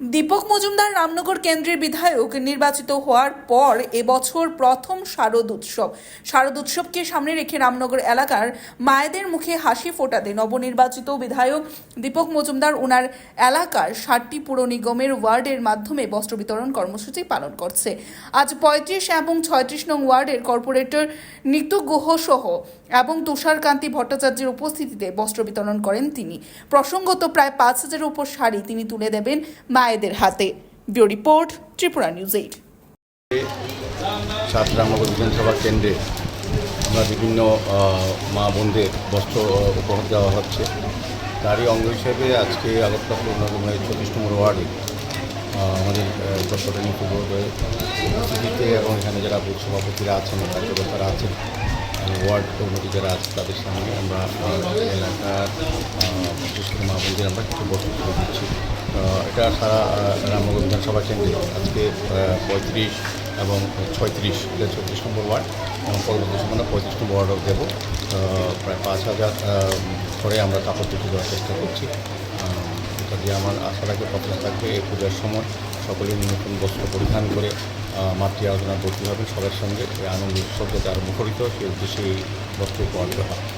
দীপক মজুমদার রামনগর কেন্দ্রের বিধায়ক নির্বাচিত হওয়ার পর এবছর প্রথম শারদ উৎসব। শারদ উৎসবকে সামনে রেখে রামনগর এলাকার মায়েদের মুখে হাসি ফোটাতে নবনির্বাচিত বিধায়ক দীপক মজুমদার ওনার এলাকার ষাটটি পুর নিগমের ওয়ার্ডের মাধ্যমে বস্ত্র বিতরণ কর্মসূচি পালন করছে। আজ পঁয়ত্রিশ এবং ছয়ত্রিশ নং ওয়ার্ডের কর্পোরেটর নিতু গুহ সহ এবং তুষারকান্তি ভট্টাচার্যের উপস্থিতিতে বস্ত্র বিতরণ করেন তিনি। প্রসঙ্গত প্রায় পাঁচ হাজারের উপর শাড়ি তিনি তুলে দেবেন মায়েদের হাতে। Bureau report, Tripura news eight. সাত রামনগর বিধানসভা কেন্দ্রে আমরা বিভিন্ন মা বোনদের বস্ত্র উপহার দেওয়া হচ্ছে। তারই অঙ্গ হিসেবে আজকে আগরতলা পূর্ণগমের চব্বিশ নম্বর ওয়ার্ডে আমাদের ডক্টর নিপুণের উপস্থিতিতে এবং এখানে যারা সভাপতিরা আছেন, কার্যকর্তারা আছেন ওয়ার্ড কমিটি যারা আছে তাদের সামনে আমরা এলাকার বিশেষ করে মা বোনদের আমরা কিছু তুলে দিচ্ছি এটা সারা রামনগর বিধানসভা কেন্দ্রে। আজকে পঁয়ত্রিশ এবং ছয়ত্রিশ, এটা চব্বিশ নম্বর ওয়ার্ড এবং পরবর্তী সময় পঁয়ত্রিশ নম্বর ওয়ার্ডও দেবো। প্রায় পাঁচ হাজার করে আমরা কাপড় দুটি দেওয়ার চেষ্টা করছি। এটা দিয়ে আমার আশা রাখবে প্রত্যাশা থাকবে এই পূজার সময়। সকলে নতুন বস্ত্র পরিধান করে মাতৃ আলোচনা করতে হবে সবার সঙ্গে। এই আনন্দ উৎসব যাতে আরও মুখরিত সেই উদ্দেশ্যে এই বস্ত্র দেওয়া হয়।